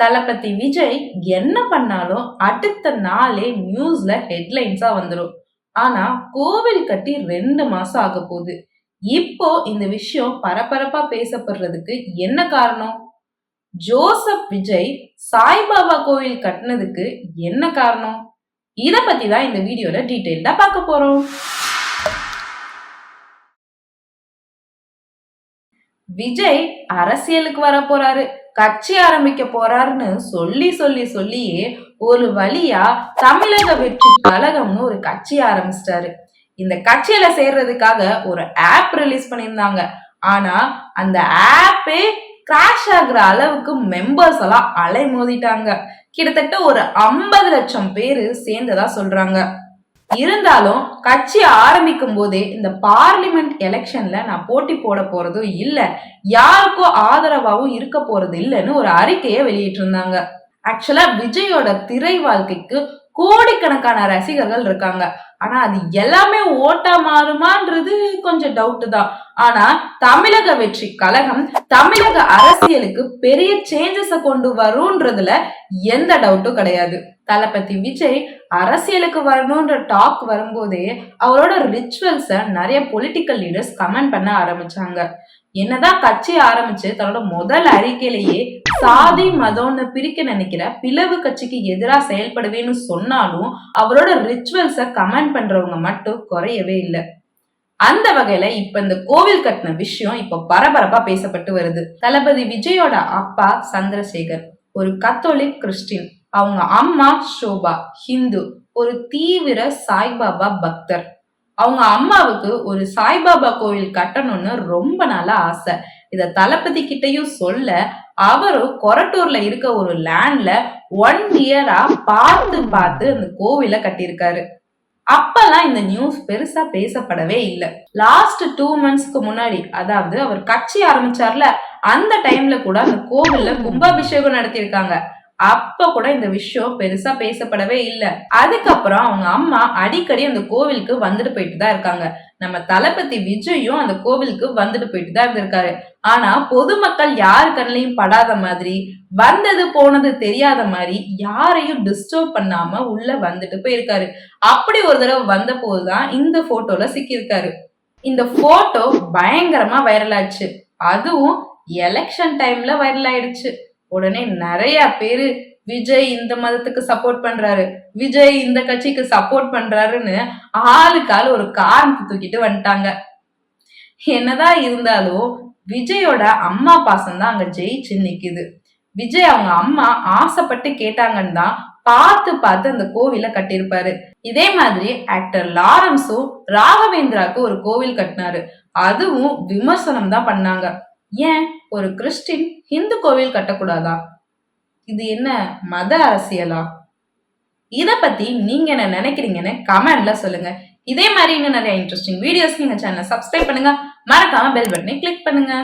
தளபதி விஜய் என்ன பண்ணாலும் அடுத்த நாளே நியூஸ்ல ஹெட்லைன்ஸா வந்துடும் ஆனா கோவில் கட்டி ரெண்டு மாசம் ஆக போகுது. இப்போ இந்த விஷயம் பரபரப்பா பேசப்படுறதுக்கு என்ன காரணம்? ஜோசப் விஜய் சாய்பாபா கோவில் கட்டினதுக்கு என்ன காரணம்? இத பத்தி தான் இந்த வீடியோல டீட்டெயில்டா பார்க்க போறோம். விஜய் அரசியலுக்கு வர போறாரு கட்சி ஆரம்பிக்க போறாருன்னு சொல்லி சொல்லி சொல்லியே ஒரு வழியா தமிழக வெற்றி கழகம்னு ஒரு கட்சி ஆரம்பிச்சிட்டாரு. இந்த கட்சியில சேர்றதுக்காக ஒரு ஆப் ரிலீஸ் பண்ணியிருந்தாங்க. ஆனா அந்த ஆப்பே கிராஷ் ஆகுற அளவுக்கு மெம்பர்ஸ் எல்லாம் அலை மோதிட்டாங்க கிட்டத்தட்ட ஒரு ஐம்பது லட்சம் பேரு சேர்ந்ததா சொல்றாங்க. இருந்தாலும் கட்சி ஆரம்பிக்கும் போதே இந்த பார்லிமெண்ட் எலெக்ஷன்ல நான் போட்டி போட போறதும் இல்லை. யாருக்கும் ஆதரவாகவும் இருக்க போறது இல்லைன்னு ஒரு அறிக்கையை வெளியிட்டிருந்தாங்க. ஆக்சுவலா விஜயோட திரை வாழ்க்கைக்கு கோடிக்கணக்கான ரசிகர்கள் இருக்காங்க. ஆனா அது எல்லாமே ஓட்டா மாறுமான்றது கொஞ்சம் டவுட் தான். ஆனா தமிழக வெற்றி கழகம் தமிழக அரசியலுக்கு பெரிய சேஞ்சஸ கொண்டு வரும்ன்றதுல எந்த டவுட்டும் கிடையாது. தளபதி விஜய் அரசியலுக்கு வரணுன்ற டாக் வரும்போதே அவரோட ரிச்சுவல்ஸை நிறைய பொலிட்டிக்கல் லீடர்ஸ் கமெண்ட் பண்ண ஆரம்பிச்சாங்க. என்னதான் கட்சி ஆரம்பிச்சு தன்னோட முதல் அறிக்கையிலேயே சாதி மதம்னு பிரிக்க நினைக்கிற பிளவு கட்சிக்கு எதிராக செயல்படுவேன்னு சொன்னாலும் அவரோட ரிச்சுவல்ஸை கமெண்ட் பண்றவங்க மட்டும் குறையவே இல்லை. அந்த வகையில இப்ப இந்த கோவில் கட்டின விஷயம் இப்ப பரபரப்பா பேசப்பட்டு வருது. தளபதி விஜயோட அப்பா சந்திரசேகர் ஒரு கத்தோலிக் கிறிஸ்டின். அவங்க அம்மா ஷோபா ஹிந்து ஒரு தீவிர சாய்பாபா பக்தர். அவங்க அம்மாவுக்கு ஒரு சாய்பாபா கோவில் கட்டணும்னு ரொம்ப நாளா ஆசை. இத தளபதி கிட்டையும் சொல்ல அவரும் கொரட்டூர்ல இருக்க ஒரு லேண்ட்ல ஒன் இயரா பார்த்து பார்த்து அந்த கோவில கட்டியிருக்காரு. அப்பெல்லாம் இந்த நியூஸ் பெருசா பேசப்படவே இல்லை. லாஸ்ட் டூ மந்த்ஸ்க்கு முன்னாடி அதாவது அவர் கட்சி ஆரம்பிச்சார்ல அந்த டைம்ல கூட அந்த கோவில்ல கும்பாபிஷேகம் நடத்தியிருக்காங்க. அப்ப கூட இந்த விஷயம் பெருசா பேசப்படவே இல்லை. அதுக்கப்புறம் அவங்க அம்மா அடிக்கடி அந்த கோவிலுக்கு வந்துட்டு போயிட்டு தான் இருக்காங்க. நம்ம தளபதி விஜயும் அந்த கோவிலுக்கு வந்துட்டு போயிட்டு தான் இருந்திருக்காரு. ஆனா பொதுமக்கள் யாரு கண்ணிலையும் படாத மாதிரி வந்தது போனது தெரியாத மாதிரி யாரையும் டிஸ்டர்ப் பண்ணாம உள்ள வந்துட்டு போயிருக்காரு. அப்படி ஒரு தடவை வந்த போதுதான் இந்த போட்டோல சிக்கியிருக்காரு. இந்த போட்டோ பயங்கரமா வைரல் ஆச்சு அதுவும் எலெக்ஷன் டைம்ல வைரல் ஆயிடுச்சு. உடனே நிறைய பேரு விஜய் இந்த மதத்துக்கு சப்போர்ட் பண்றாரு விஜய் இந்த கட்சிக்கு சப்போர்ட் பண்றாருன்னு ஆளுக்கு ஆள் ஒரு காரணத்தை தூக்கிட்டு வந்துட்டாங்க. என்னதான் இருந்தாலும் விஜயோட அம்மா பாசம் தான் அங்க ஜெயிச்சு நிக்குது. விஜய் அவங்க அம்மா ஆசைப்பட்டு கேட்டாங்கன்னு தான் பார்த்து பார்த்து அந்த கோவில கட்டியிருப்பாரு. இதே மாதிரி ஆக்டர் லாரன்ஸும் ராகவேந்திராக்கு ஒரு கோவில் கட்டினாரு. அதுவும் விமர்சனம் தான் பண்ணாங்க. ஏன் ஒரு கிறிஸ்டின் ஹிந்து கோவில் கட்டக்கூடாதா? இது என்ன மத அரசியலா? இத பத்தி நீங்க என்ன நினைக்கிறீங்கன்னு கமெண்ட்ல சொல்லுங்க. இதே மாதிரி இன்னும் நிறைய இன்ட்ரெஸ்டிங் வீடியோஸ் நீங்க சேனல் சப்ஸ்கிரைப் பண்ணுங்க. மறக்காம பெல் பட்டனை கிளிக் பண்ணுங்க.